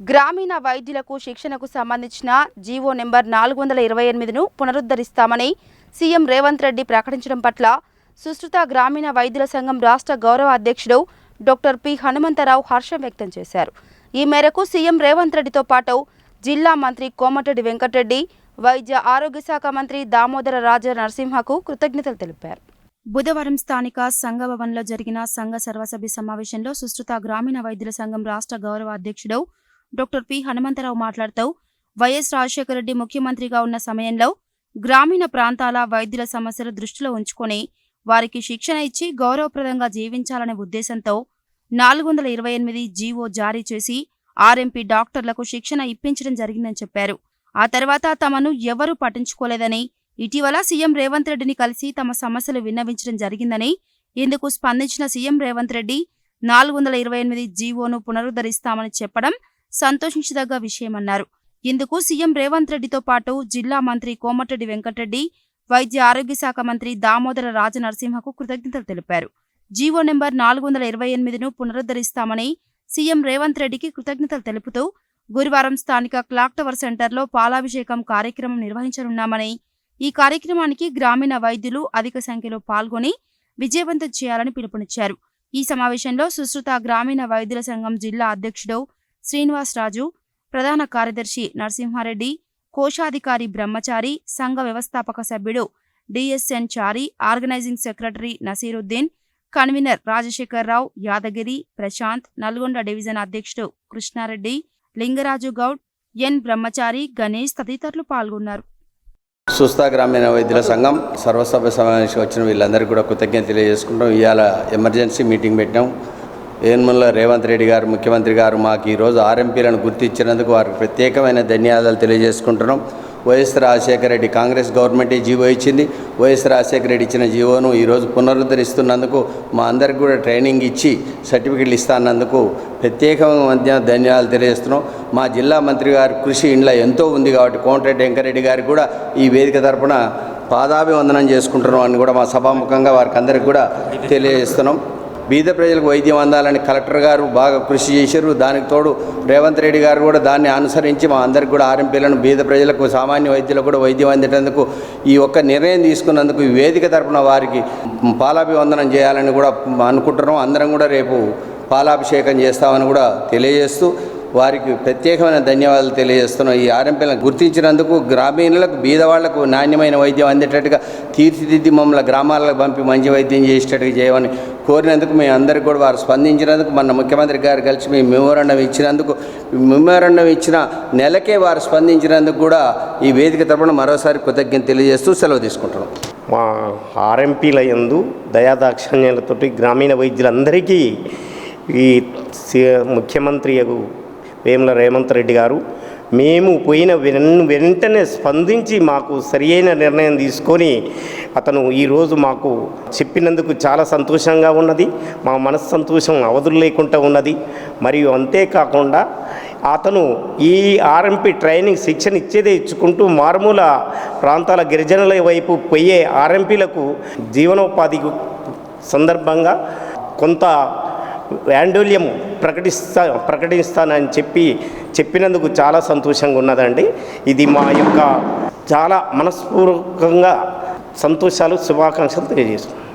గ్రామీణ వైద్యులకు శిక్షణకు సంబంధించిన జీవో నెంబర్ నాలుగు వందల ఇరవై ఎనిమిదిను పునరుద్ధరిస్తామని సీఎం రేవంత్ రెడ్డి ప్రకటించడం పట్ల సుశ్రుత గ్రామీణ వైద్యుల సంఘం రాష్ట్ర గౌరవ అధ్యక్షుడు డాక్టర్ పి హనుమంతరావు హర్షం వ్యక్తం చేశారు. ఈ మేరకు సీఎం రేవంత్ రెడ్డితో పాటు జిల్లా మంత్రి కోమటిరెడ్డి వెంకటరెడ్డి వైద్య ఆరోగ్య శాఖ మంత్రి దామోదర రాజ నరసింహకు కృతజ్ఞతలు తెలిపారు. బుధవారం స్థానిక సంఘ భవన్లో జరిగిన సంఘ సర్వసభ్య సమావేశంలో సుశ్రుత గ్రామీణ వైద్యుల సంఘం రాష్ట్ర గౌరవ అధ్యక్షుడు డాక్టర్ పి హనుమంతరావు మాట్లాడుతూ వైఎస్ రాజశేఖర రెడ్డి ముఖ్యమంత్రిగా ఉన్న సమయంలో గ్రామీణ ప్రాంతాల వైద్యుల సమస్యలు దృష్టిలో ఉంచుకొని వారికి శిక్షణ ఇచ్చి గౌరవప్రదంగా జీవించాలనే ఉద్దేశంతో నాలుగు వందల ఇరవై ఎనిమిది జీవో జారీ చేసి ఆర్ఎంపీ డాక్టర్లకు శిక్షణ ఇప్పించడం జరిగిందని చెప్పారు. ఆ తర్వాత తమను ఎవరూ పట్టించుకోలేదని ఇటీవల సీఎం రేవంత్ రెడ్డిని కలిసి తమ సమస్యలు విన్నవించడం జరిగిందని ఇందుకు స్పందించిన సీఎం రేవంత్ రెడ్డి నాలుగు వందల ఇరవై ఎనిమిది జీవోను పునరుద్ధరిస్తామని చెప్పడం సంతోషించదగ్గ విషయమన్నారు. ఇందుకు సీఎం రేవంత్ రెడ్డితో పాటు జిల్లా మంత్రి కోమటిరెడ్డి వెంకటరెడ్డి వైద్య ఆరోగ్య శాఖ మంత్రి దామోదర రాజనరసింహకు కృతజ్ఞతలు తెలిపారు. జీవో నెంబర్ నాలుగు వందల ఇరవై ఎనిమిదిను పునరుద్ధరిస్తామని సీఎం రేవంత్ రెడ్డికి కృతజ్ఞతలు తెలుపుతూ గురువారం స్థానిక క్లాక్ టవర్ సెంటర్లో పాలాభిషేకం కార్యక్రమం నిర్వహించనున్నామని ఈ కార్యక్రమానికి గ్రామీణ వైద్యులు అధిక సంఖ్యలో పాల్గొని విజయవంతం చేయాలని పిలుపునిచ్చారు. ఈ సమావేశంలో సుశ్రుత గ్రామీణ వైద్యుల సంఘం జిల్లా అధ్యక్షుడు శ్రీనివాస్ రాజు ప్రధాన కార్యదర్శి నరసింహారెడ్డి కోశాధికారి బ్రహ్మచారి సంఘ వ్యవస్థాపక సభ్యుడు DSN Chari organising secretary Naseeruddin convener Rajasekhararao Yadagiri Prashant Nalgonda division అధ్యక్షుడు కృష్ణారెడ్డి లింగరాజు గౌడ్ ఎన్ బ్రహ్మచారి గణేష్ తదితరులు పాల్గొన్నారు. సుస్థా గ్రామీణ వైద్యుల సంఘం సర్వసభ్య సమావేశం వచ్చిన వీళ్ళందరికీ కూడా కృతజ్ఞత తెలియజేసుకుంటాం ఇవాళ ఎమర్జెన్సీ మీటింగ్ పెట్టాం ఏన్మల్ల రేవంత్ రెడ్డి గారు ముఖ్యమంత్రి గారు మాకు ఈరోజు ఆర్ఎంపీలను గుర్తించినందుకు వారికి ప్రత్యేకమైన ధన్యవాదాలు తెలియజేసుకుంటున్నాం. వైఎస్ రాజశేఖర రెడ్డి కాంగ్రెస్ గవర్నమెంటే జీవో ఇచ్చింది. వైఎస్ రాజశేఖర రెడ్డి ఇచ్చిన జీవోను ఈరోజు పునరుద్ధరిస్తున్నందుకు మా అందరికి కూడా ట్రైనింగ్ ఇచ్చి సర్టిఫికెట్లు ఇస్తానందుకు ప్రత్యేకమైన మధ్య ధన్యవాదాలు తెలియజేస్తున్నాం. మా జిల్లా మంత్రి గారి కృషి ఇంట్లో ఎంతో ఉంది కాబట్టి కోమటిరెడ్డి వెంకరెడ్డి గారికి కూడా ఈ వేదిక తరపున పాదాభివందనం చేసుకుంటున్నాం అని కూడా మా సభాముఖంగా వారికి అందరికి కూడా తెలియజేస్తున్నాం. బీద ప్రజలకు వైద్యం అందాలని కలెక్టర్ గారు బాగా కృషి చేశారు. దానికి తోడు రేవంత్ రెడ్డి గారు కూడా దాన్ని అనుసరించి మా అందరికి కూడా ఆర్ఎంపీలను బీద ప్రజలకు సామాన్య వైద్యులకు కూడా వైద్యం అందేటందుకు ఈ ఒక్క నిర్ణయం తీసుకున్నందుకు ఈ వేదిక తరపున వారికి పాలాభివందనం చేయాలని కూడా అనుకుంటున్నాం. అందరం కూడా రేపు పాలాభిషేకం చేస్తామని కూడా తెలియజేస్తూ వారికి ప్రత్యేకమైన ధన్యవాదాలు తెలియజేస్తున్నాం. ఈ ఆర్ఎంపీలను గుర్తించినందుకు గ్రామీణులకు బీదవాళ్ళకు నాణ్యమైన వైద్యం అందేటట్టుగా తీర్చిదిద్ది మమ్మల్ని గ్రామాలకు పంపి మంచి వైద్యం చేసేటట్టుగా చేయమని కోరినందుకు మేము అందరికీ కూడా వారు స్పందించినందుకు మన ముఖ్యమంత్రి గారు కలిసి మేము మెమోరండం ఇచ్చినందుకు మెమోరండం ఇచ్చిన నెలకే వారు స్పందించినందుకు కూడా ఈ వేదిక తరపున మరోసారి కృతజ్ఞత తెలియజేస్తూ సెలవు తీసుకుంటున్నాం. మా ఆర్ఎంపీల యందు దయాదాక్షణ్యాలతోటి గ్రామీణ వైద్యులందరికీ ఈ ముఖ్యమంత్రి యగు వేముల రేవంత్ రెడ్డి గారు మేము పోయిన వెన్ వెంటనే స్పందించి మాకు సరియైన నిర్ణయం తీసుకొని అతను ఈరోజు మాకు చెప్పినందుకు చాలా సంతోషంగా ఉన్నది. మా మనసు సంతోషం అవధులు లేకుండా ఉన్నది. మరియు అంతేకాకుండా అతను ఈ ఆర్ఎంపీ ట్రైనింగ్ శిక్షణ ఇచ్చేదే ఇచ్చుకుంటూ మారుమూల ప్రాంతాల గిరిజనుల వైపు పోయే ఆర్ఎంపీలకు జీవనోపాధి సందర్భంగా కొంత వాండోల్యం ప్రకటిస్తా ప్రకటిస్తానని చెప్పి చెప్పినందుకు చాలా సంతోషంగా ఉన్నదండి. ఇది మా యొక్క చాలా మనస్పూర్వకంగా సంతోషాలు శుభాకాంక్షలు తెలియజేస్తున్నాం.